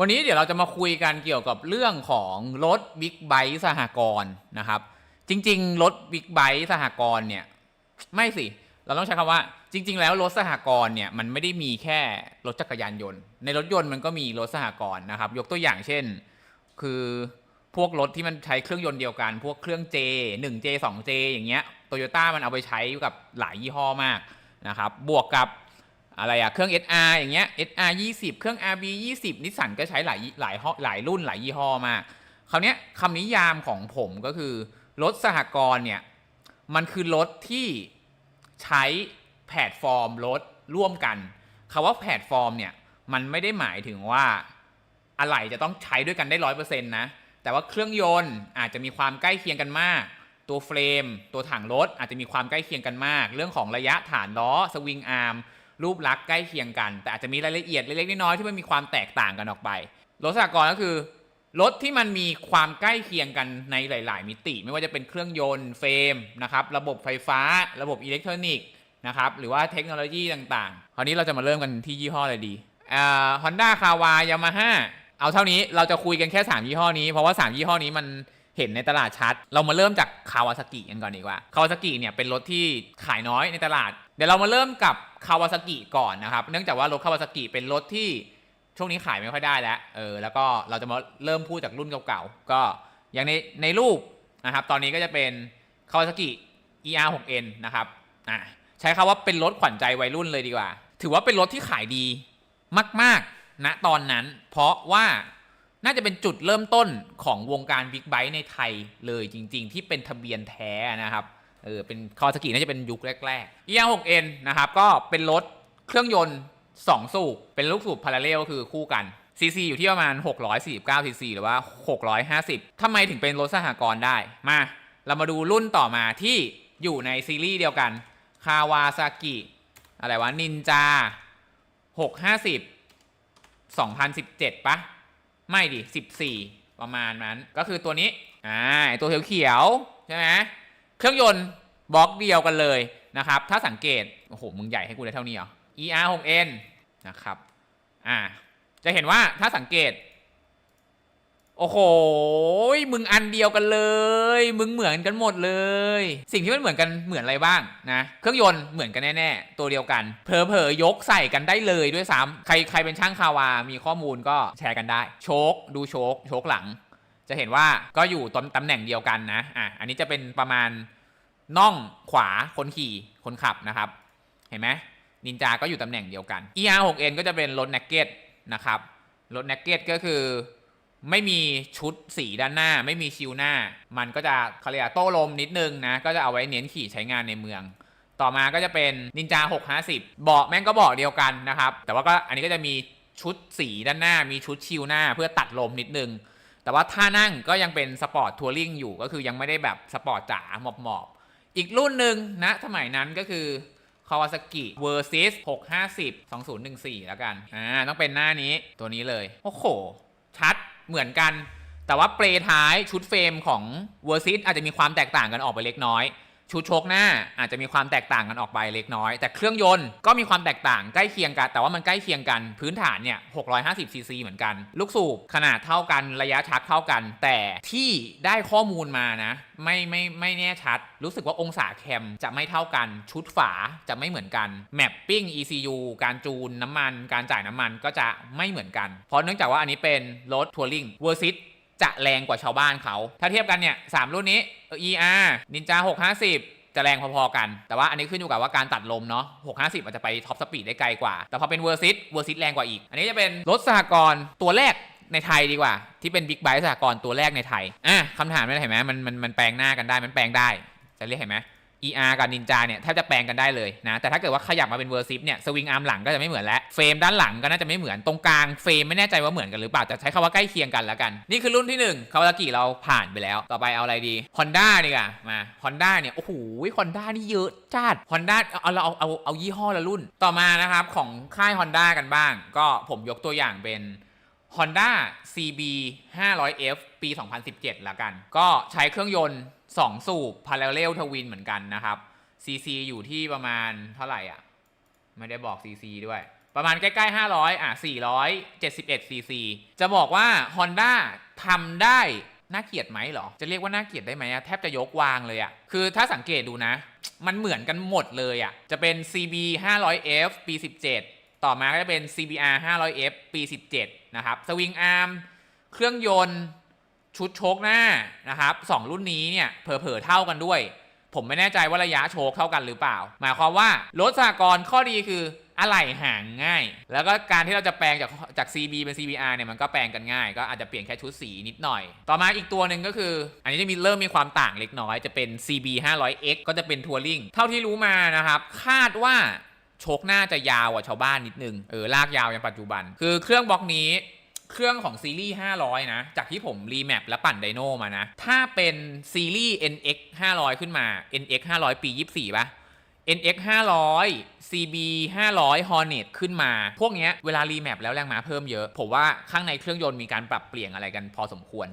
วันนี้เดี๋ยวเราจะมาคุยกันเกี่ยวกับเรื่องของรถบิ๊กไบค์สหกรณ์นะครับ จริง ๆ รถบิ๊กไบค์สหกรณ์เนี่ย ไม่สิ เราต้องใช้คำว่าจริง ๆ แล้วรถสหกรณ์เนี่ยมันไม่ได้มีแค่รถจักรยานยนต์ ในรถยนต์มันก็มีรถสหกรณ์นะครับ ยกตัวอย่างเช่น คือพวกรถที่มันใช้เครื่องยนต์เดียวกัน พวกเครื่อง J 1J 2J อย่างเงี้ยโตโยต้ามันเอาไปใช้กับหลายยี่ห้อมากนะครับ บวกกับ อะไรอะเครื่อง SR อย่างเงี้ย SR 20 เครื่อง RB 20นิสสันก็ใช้หลายหลายหหลายรุ่นหลายยี่ห้อมากคราวเนี้ยคำนิยามของผมก็คือ รถสหกรณ์เนี่ย มันคือรถที่ใช้แพลตฟอร์มรถร่วมกันคาว่าแพลตฟอร์มเนี่ย มันไม่ได้หมายถึงว่าอะไรจะต้องใช้ด้วยกันได้ร้อยเปอร์เซ็นต์นะ แต่ว่าเครื่องยนต์อาจจะมีความใกล้เคียงกันมาก ตัวเฟรม ตัวถังรถอาจจะมีความใกล้เคียงกันมาก เรื่องของระยะฐานล้อสวิงอาร์ม รูปลักษณ์ใกล้เคียงกัน แต่อาจจะมีรายละเอียดเล็กๆน้อยๆที่มันมีความแตกต่างกันออกไป รถสหกรณ์ก็คือ รถที่มันมีความใกล้เคียงกันในหลาย ๆ มิติ ไม่ว่าจะเป็นเครื่องยนต์เฟรมนะครับระบบไฟฟ้า ระบบอิเล็กทรอนิกส์นะครับหรือว่าเทคโนโลยีต่างๆ คราวนี้เราจะมาเริ่มกันที่ยี่ห้ออะไรดีฮอนด้าคาวายามาฮ่าเอาเท่านี้เราจะคุยกันแค่ 3 ยี่ห้อนี้ เพราะว่า 3 ยี่ห้อนี้มันเห็นในตลาดชัด เรามาเริ่มจากคาวาซากิกันก่อนดีกว่าคาวาซากิเนี่ยเป็นรถที่ขายน้อยในตลาด เดี๋ยวเรามาเริ่มกับคาวาซากิก่อนนะครับ เนื่องจากว่ารถคาวาซากิเป็นรถที่ช่วงนี้ขายไม่ค่อยได้แล้ว เออ แล้วก็เราจะมาเริ่มพูดจากรุ่นเก่าๆ ก็อย่างในในรูปนะครับ ตอนนี้ก็จะเป็น Kawasaki ER 6N นะครับ อะใช้คำว่าเป็นรถขวัญใจวัยรุ่นเลยดีกว่า ถือว่าเป็นรถที่ขายดีมากๆณตอนนั้น เพราะว่าน่าจะเป็นจุดเริ่มต้นของวงการบิ๊กไบค์ในไทยเลยจริง ๆ ที่เป็นทะเบียนแท้นะครับ เออเป็น Kawasaki น่าจะเป็นยุคแรกๆ ER 6N นะครับก็เป็นรถเครื่องยนต์ 2 สูบ เป็นลูกสูบพาราเรลก็คือคู่กันซีซีอยู่ที่ประมาณ 649ซีซีหรือว่า 650ทำไมถึงเป็นรถสหกรณ์ได้ มา เรามาดูรุ่นต่อมาที่อยู่ในซีรีส์เดียวกันคาวาซากิอะไรวะนินจา650 2017ปะไม่ดิ 14 ประมาณนั้น ก็คือตัวนี้ อ่าตัวเขียวๆใช่ไหม เครื่องยนต์บล็อกเดียวกันเลยนะครับ ถ้าสังเกต โอ้โห มึงใหญ่ให้กูได้เท่านี้เหรอ ER 6N นะครับ อ่า จะเห็นว่าถ้าสังเกต โอ้โห มึงอันเดียวกันเลย มึงเหมือนกันหมดเลย สิ่งที่มันเหมือนกันเหมือนอะไรบ้างนะ เครื่องยนต์เหมือนกันแน่ๆ ตัวเดียวกัน เผลอๆ ยกใส่กันได้เลยด้วยซ้ำใครใครเป็นช่างคาวา มีข้อมูลก็แชร์กันได้ โชคดูโชคโชคหลัง จะเห็นว่าก็อยู่ตำตำแหน่งเดียวกันนะอะอันนี้จะเป็นประมาณน่องขวาคนขี่คนขับนะครับ เห็นไหมนินจา ก็อยู่ตำแหน่งเดียวกัน ER 6N ก็จะเป็นรถ n น g เก็ตนะครับรถ n น g เก็ตก็คือไม่มีชุดสีด้านหน้า ไม่มีชิวหน้า มันก็จะเขาเรียกโต้ลมนิดนึงนะ ก็จะเอาไว้เน้นขี่ใช้งานในเมือง ต่อมาก็จะเป็นนินจา 650 เบาะแม่งก็เบาะเดียวกันนะครับ แต่ว่าก็อันนี้ก็จะมีชุดสีด้านหน้า มีชุดชิวหน้า เพื่อตัดลมนิดนึง แต่ว่าท่านั่งก็ยังเป็นสปอร์ตทัวริงอยู่ก็คือยังไม่ได้แบบสปอร์ตจ๋าหมอบหมอบๆอีกรุ่นหนึ่งนะสมัยนั้นก็คือ Kawasaki Versys 650 2014 แล้วกัน อ่า ต้องเป็นหน้านี้ตัวนี้เลย โอ้โห ชัดเหมือนกัน แต่ว่าเปลท้ายชุดเฟรมของ Versys อาจจะมีความแตกต่างกันออกไปเล็กน้อย ชุดโชคหน้าอาจจะมีความแตกต่างกันออกไปเล็กน้อย แต่เครื่องยนต์ก็มีความแตกต่างใกล้เคียงกัน แต่ว่ามันใกล้เคียงกันพื้นฐานเนี่ย650ซีซีเหมือนกัน ลูกสูบขนาดเท่ากันระยะชักเท่ากัน แต่ที่ได้ข้อมูลมานะไม่ไม่ไม่แน่ชัด รู้สึกว่าองศาแคมจะไม่เท่ากัน ชุดฝาจะไม่เหมือนกันแมปปิ้ง ECU การจูนน้ำมัน การจ่ายน้ำมันก็จะไม่เหมือนกัน เพราะเนื่องจากว่าอันนี้เป็นรถทัวริงเวอร์ซิต จะแรงกว่าชาวบ้านเขา ถ้าเทียบกันเนี่ยสามรุ่นนี้ ER Ninja 650 จะแรงพอๆกัน แต่ว่าอันนี้ขึ้นอยู่กับว่าการตัดลมเนาะ 650 อาจจะไปท็อปสปีดได้ไกลกว่า แต่พอเป็นเวอร์ซิสเวอร์ซิสแรงกว่าอีก อันนี้จะเป็นรถสหกรณ์ตัวแรกในไทยดีกว่า ที่เป็นบิ๊กไบค์สหกรณ์ตัวแรกในไทย อะคำถามนี่เห็นไหมมันมันมันแปลงหน้ากันได้มันแปลงได้จะเรียกเห็นไหม ER กับ Ninja เนี่ยแทบจะแปลงกันได้เลยนะ แต่ถ้าเกิดว่าขยับมาเป็นเวอร์ซิปเนี่ยสวิงอาร์มหลังก็จะไม่เหมือนแล้วเฟรมด้านหลังก็น่าจะไม่เหมือนตรงกลางเฟรมไม่แน่ใจว่าเหมือนกันหรือเปล่าแต่ใช้คำว่าใกล้เคียงกันแล้วกัน นี่คือรุ่นที่1คาวาซากิเราผ่านไปแล้ว ต่อไปเอาอะไรดี Honda ดีกว่ามา Honda เนี่ยโอ้โห Honda นี่เยอะจัด Honda เอาเราเอาเอาเอายี่ห้อละรุ่นต่อมานะครับของค่าย Honda กันบ้าง ก็ผมยกตัวอย่างเป็น Honda CB 500F ปี 2017ละกัน ก็ใช้เครื่องยนต์ 2 สูบ Parallel Twin เหมือนกันนะครับ CC อยู่ที่ประมาณเท่าไหร่อะ ไม่ได้บอก CC ด้วย ประมาณใกล้ๆ 500 อะ 471 cc จะบอกว่า Honda ทำได้น่าเกลียดไหมหรอ จะเรียกว่าน่าเกลียดได้ไหมอะแทบจะยกวางเลยอะคือถ้าสังเกตดูนะ มันเหมือนกันหมดเลยอะจะเป็น CB 500F ปี 17 ต่อมาก็จะเป็น CBR 500F ปี 17 นะครับ สวิงอาร์ม เครื่องยนต์ ชุดโชคหน้านะครับสองรุ่นนี้เนี่ยเผลอๆเท่ากันด้วย ผมไม่แน่ใจว่าระยะโชคเท่ากันหรือเปล่า หมายความว่ารถสากลข้อดีคืออะไหล่ห่างง่าย แล้วก็การที่เราจะแปลงจากจาก CB เป็น CBR เนี่ยมันก็แปลงกันง่าย ก็อาจจะเปลี่ยนแค่ชุดสีนิดหน่อย ต่อมาอีกตัวหนึ่งก็คือ อันนี้จะมีเริ่มมีความต่างเล็กน้อย จะเป็น CB 500X ก็จะเป็นทัวริง เท่าที่รู้มานะครับ คาดว่าโชคหน้าจะยาวกว่าชาวบ้านนิดนึง เออลากยาวอย่างปัจจุบัน คือเครื่องบล็อกนี้ เครื่องของซีรีส์ 500 นะ จากที่ผมรีแมปและปั่นไดโนมานะ ถ้าเป็นซีรีส์ NX 500 ขึ้นมา NX 500 ปี 24ป่ะ NX 500 CB 500 Hornet ขึ้นมา พวกเนี้ยเวลารีแมปแล้วแรงม้าเพิ่มเยอะ ผมว่าข้างในเครื่องยนต์มีการปรับเปลี่ยนอะไรกันพอสมควร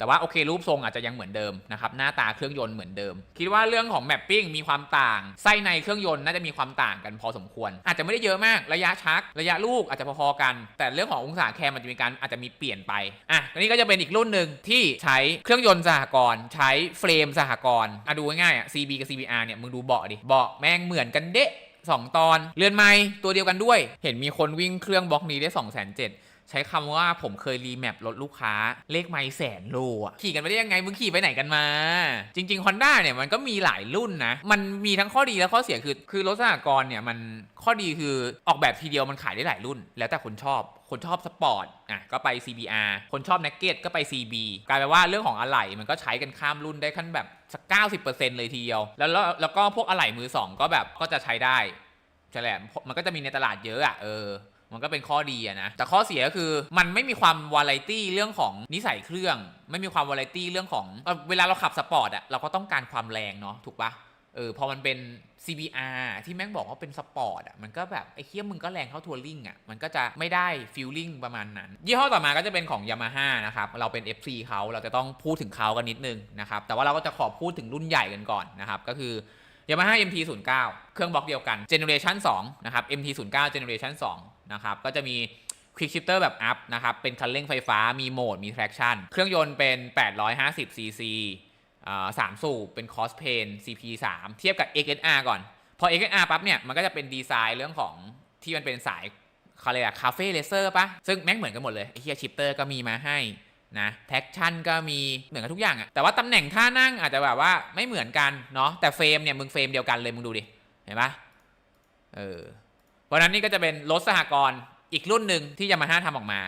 แต่ว่าโอเครูปทรงอาจจะยังเหมือนเดิมนะครับหน้าตาเครื่องยนต์เหมือนเดิม คิดว่าเรื่องของแมปปิ้งมีความต่างไส้ในเครื่องยนต์น่าจะมีความต่างกันพอสมควร อาจจะไม่ได้เยอะมากระยะชัก ระยะลูกอาจจะพอๆกัน แต่เรื่องขององศาแคมมันจะมีการอาจจะมีเปลี่ยนไปอะอันนี้ก็จะเป็นอีกรุ่นหนึ่งที่ใช้เครื่องยนต์สหกรณ์ใช้เฟรมสหกรณ์อะดูง่ายๆอะ CB กับ CBR เนี่ยมึงดูเบาะดิเบาะแม่งเหมือนกันเดะสองตอน เรือนไม้ตัวเดียวกันด้วย เห็นมีคนวิ่งเครื่องบล็อกนี้ได้2 0 0 0 0 0 ใช้คำว่าผมเคยรีแมปรถลูกค้าเลขไม่แสนโลอะขี่กันไปได้ยังไงมึงขี่ไปไหนกันมา จริงๆ Honda เนี่ยมันก็มีหลายรุ่นนะ มันมีทั้งข้อดีและข้อเสียคือ คือรถสหกรณ์เนี่ยมันข้อดีคือออกแบบทีเดียวมันขายได้หลายรุ่น แล้วแต่คนชอบคนชอบสปอร์ตอะก็ไป CBR คนชอบ n น g เก็ตก็ไป CB กลายเป็นว่าเรื่องของอะไหล่มันก็ใช้กันข้ามรุ่นได้ขั้นแบบสัก90%เลยทีเดียว แล้วแล้วแล้วก็พวกอะไหล่มือสองก็แบบก็จะใช้ได้ใช่แหละมันก็จะมีในตลาดเยอะอะเออ มันก็เป็นข้อดีอะนะ แต่ข้อเสียก็คือมันไม่มีความวาไรตี้เรื่องของนิสัยเครื่อง ไม่มีความวาไรตี้เรื่องของเวลาเราขับสปอร์ตอะเราก็ต้องการความแรงเนาะถูกปะเออพอมันเป็น CBR ที่แม่งบอกว่าเป็นสปอร์ตอะมันก็แบบไอ้เคี้ยมึงก็แรงเท่าทัวริงอะมันก็จะไม่ได้ฟิลลิ่งประมาณนั้น ยี่ห้อต่อมาก็จะเป็นของ Yamaha นะครับ เราเป็น FC เขาเราจะต้องพูดถึงเขากันนิดนึงนะครับ แต่ว่าเราก็จะขอพูดถึงรุ่นใหญ่กันก่อนนะครับ ก็คือ Yamaha MT09 เครื่องบล็อกเดียวกัน Generation 2 นะครับ MT09 Generation 2 นะครับ ก็จะมี Quick Shifter แบบ up นะครับ เป็นคันเร่งไฟฟ้า มีโหมด มี traction เครื่องยนต์เป็น 850 cc สามสูบ เป็น cross plane CP3 เทียบกับ XSR ก่อน พอ XSR ปั๊บเนี่ย มันก็จะเป็นดีไซน์เรื่องของที่มันเป็นสายเขาเรียกคาเฟ่เลเซอร์ปะซึ่งแม่งเหมือนกันหมดเลยเฮียชิปเตอร์ก็มีมาให้นะแท็กชั่นก็มีเหมือนกันทุกอย่างอะแต่ว่าตำแหน่งท่านั่งอาจจะแบบว่าไม่เหมือนกันเนาะแต่เฟรมเนี่ยมึงเฟรมเดียวกันเลยมึงดูดิ เห็นปะเออ เพราะนั้นนี่ก็จะเป็นรถสหกรณ์อีกรุ่นหนึ่งที่ยามาฮ่าทำออกมา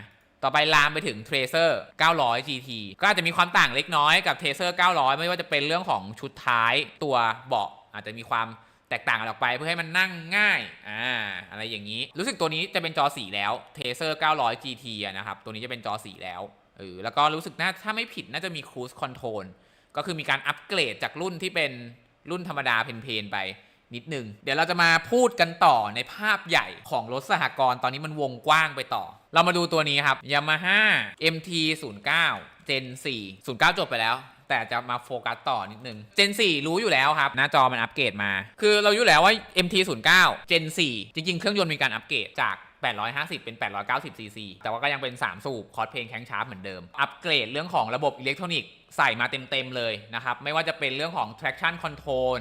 ต่อไปลามไปถึง Tracer 900 GT ก็อาจจะมีความต่างเล็กน้อยกับ Tracer 900 ไม่ว่าจะเป็นเรื่องของชุดท้ายตัวเบาะอาจจะมีความแตกต่างกันออกไปเพื่อให้มันนั่งง่าย อ่า อะไรอย่างนี้ รู้สึกตัวนี้จะเป็นจอสีแล้ว Tracer 900 GT อะนะครับ ตัวนี้จะเป็นจอสีแล้วเออแล้วก็รู้สึกน่าถ้าไม่ผิดน่าจะมี Cruise Control ก็คือมีการอัปเกรดจากรุ่นที่เป็นรุ่นธรรมดาเพนๆไป นิดนึง เดี๋ยวเราจะมาพูดกันต่อในภาพใหญ่ของรถสหกรณ์ตอนนี้มันวงกว้างไปต่อ เรามาดูตัวนี้ครับ Yamaha MT 09 Gen 4 09 จบไปแล้ว แต่จะมาโฟกัสต่อนิดนึง Gen 4 รู้อยู่แล้วครับ หน้าจอมันอัปเกรดมา คือเราอยู่แล้วว่า MT 09 Gen 4 จริง ๆ เครื่องยนต์มีการอัปเกรดจาก850 เป็น 890 cc แต่ว่าก็ยังเป็น 3 สูบ คอร์สเพลงแข้งช้าเหมือนเดิม อัปเกรดเรื่องของระบบอิเล็กทรอนิกส์ใส่มาเต็ม ๆ เลยนะครับ ไม่ว่าจะเป็นเรื่องของ traction control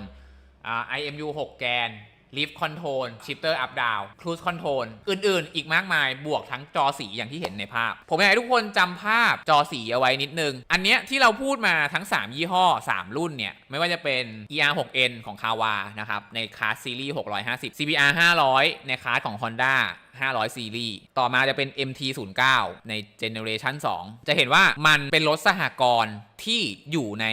IMU 6 แกน Lift Control Shifter Up Down Cruise Control อื่นๆ อีกมากมายบวกทั้งจอสีอย่างที่เห็นในภาพ ผมอยากให้ทุกคนจำภาพจอสีเอาไว้นิดนึง อันเนี้ยที่เราพูดมาทั้ง 3 ยี่ห้อ 3 รุ่นเนี่ย ไม่ว่าจะเป็น ER 6N ของ Kawa นะครับ ในคลาสซีรีส์650 CBR 500 ในคลาสของ Honda 500 ซีรีส์ ต่อมาจะเป็น MT09 ใน Generation 2จะเห็นว่ามันเป็นรถสหกรณ์ที่อยู่ใน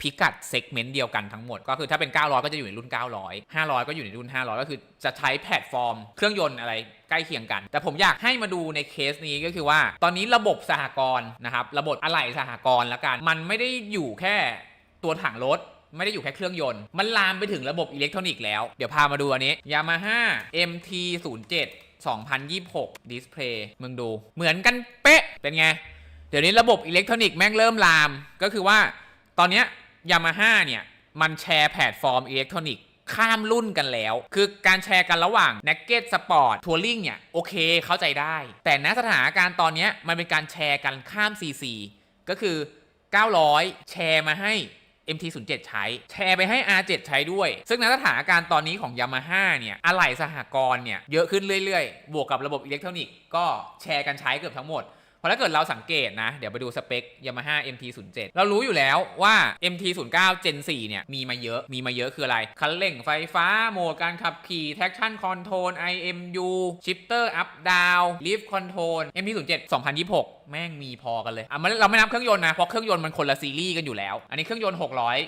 พิกัดเซกเมนต์เดียวกันทั้งหมด ก็คือถ้าเป็น 900 ก็จะอยู่ในรุ่น 900 500 ก็อยู่ในรุ่น 500 ก็คือจะใช้แพลตฟอร์ม เครื่องยนต์อะไรใกล้เคียงกัน แต่ผมอยากให้มาดูในเคสนี้ก็คือว่า ตอนนี้ระบบสหกรณ์นะครับระบบอะไหล่สหกรณ์ละกัน มันไม่ได้อยู่แค่ตัวถังรถไม่ได้อยู่แค่เครื่องยนต์ มันลามไปถึงระบบอิเล็กทรอนิกส์แล้ว เดี๋ยวพามาดูอันนี้ Yamaha MT07 2026ดิสเพลย์มึงดู เหมือนกันเป๊ะ เป็นไง เดี๋ยวนี้ระบบอิเล็กทรอนิกส์แม่งเริ่มลาม ก็คือว่า ตอนเนี้ย Yamaha เนี่ย มันแชร์แพลตฟอร์มอิเล็กทรอนิกส์ข้ามรุ่นกันแล้ว คือการแชร์กันระหว่าง n a g g e t Sport Touring เนี่ย โอเคเข้าใจได้ แต่ณสถานการณ์ตอนนี้มันเป็นการแชร์กันข้าม CC ก็คือ 900 แชร์มาให้ MT07 ใช้ แชร์ไปให้ R7 ใช้ด้วย ซึ่งในสถานการณ์ตอนนี้ของ Yamaha เนี่ยอะไหล่สหกรณ์เนี่ย เยอะขึ้นเรื่อยๆ บวกกับระบบอิเล็กทรอนิกส์ก็แชร์กันใช้เกือบทั้งหมด พราะถ้าเกิดเราสังเกตนะ เดี๋ยวไปดูสเปค Yamaha MT07 เรารู้อยู่แล้วว่า MT09 Gen 4 เนี่ย มีมาเยอะ มีมาเยอะคืออะไร คันเร่งไฟฟ้า โหมดการขับขี่ traction control IMU shifter up down lift control MT07 2026 แม่งมีพอกันเลยอะมันเราไม่นับเครื่องยนต์นะเพราะเครื่องยนต์มันคนละซีรีส์กันอยู่แล้ว อันนี้เครื่องยนต์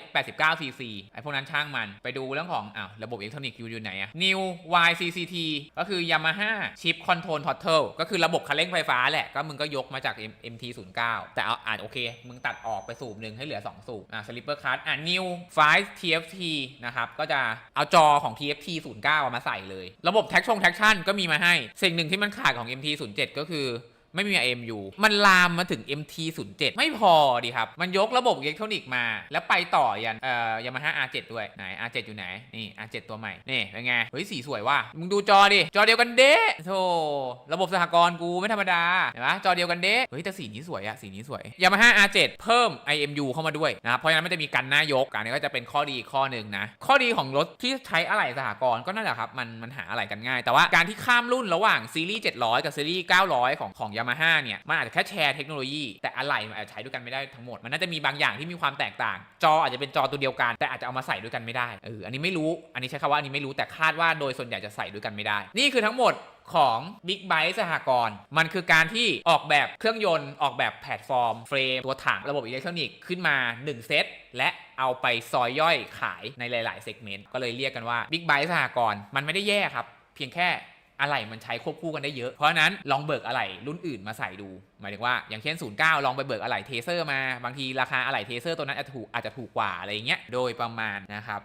689 cc ไอ้พวกนั้นช่างมันไปดูเรื่องของอ้าวระบบอิเล็กทรอนิกส์อยู่ไหนอะ New YCCT ก็คือ Yamaha Chip Control Throttle ก็คือระบบคันเร่งไฟฟ้าแหละ ก็มึงก็ยกมาจาก MT09 แต่เอาอ่านโอเค มึงตัดออกไปสูบหนึ่งให้เหลือ 2 สูบอะ Slipper Cut อะ New 5 TFT นะครับ ก็จะเอาจอของ TFT 09 มาใส่เลย ระบบ Traction Traction ก็มีมาให้ สิ่งหนึ่งที่มันขาดของ MT07 ก็คือ ไม่มี AMU มันลามมาถึง MT07 ไม่พอดีครับ มันยกระบบอิเล็กทรอนิกส์มา แล้วไปต่อยันเอ่อยามาฮ่า R7 ด้วย ไหน R7 อยู่ไหน นี่ R7 ตัวใหม่ นี่ เป็นไง เฮ้ย สีสวยว่ะ มึงดูจอดิ จอเดียวกันเด้โธ่ระบบสหกรณ์กูไม่ธรรมดา เห็นปะจอเดียวกันเด้เฮ้ย แต่สีนี้สวยอะสีนี้สวยยามาฮ่า R7 เพิ่ม IMU เข้ามาด้วยนะเพราะฉะนั้นมันจะมีกันหน้ายกอันนี้ก็จะเป็นข้อดีข้อหนึ่งนะข้อดีของรถที่ใช้อะไหล่สหกรณ์ก็นั่นแหละครับมันมันหาอะไหล่กันง่าย แต่ว่าการที่ข้ามรุ่นระหว่างซีรีส์700 กับซีรีส์900 ของของยามาฮ่าเนี่ยมันอาจจะแค่แชร์เทคโนโลยี แต่อะไหล่มันอาจจะใช้ด้วยกันไม่ได้ทั้งหมด มันน่าจะมีบางอย่างที่มีความแตกต่าง จออาจจะเป็นจอตัวเดียวกัน แต่อาจจะเอามาใส่ด้วยกันไม่ได้เอออันนี้ไม่รู้ อันนี้ใช้คำว่าอันนี้ไม่รู้แต่คาดว่าโดยส่วนใหญ่จะใส่ด้วยกันไม่ได้ นี่คือทั้งหมดของ Big b i t e สหกรณ์มันคือการที่ออกแบบเครื่องยนต์ ออกแบบแพลตฟอร์ม เฟรม ตัวถัง ระบบอิเล็กทรอนิกส์ขึ้นมา 1 เซต และเอาไปซอยย่อยขายในหลาย ๆ เซกเมนต์ ก็เลยเรียกกันว่า Big b i t e สหกรณ์มันไม่ได้แย่ครับ เพียงแค่ อะไหล่มันใช้ควบคู่กันได้เยอะ เพราะนั้นลองเบิกอะไหล่รุ่นอื่นมาใส่ดู หมายถึงว่าอย่างเช่น 09 ลองไปเบิกอะไหล่เทเซอร์มา บางทีราคาอะไหล่เทเซอร์ตัวนั้นอาจจะถูกอาจจะถูกกว่าอะไรเงี้ย โดยประมาณนะครับ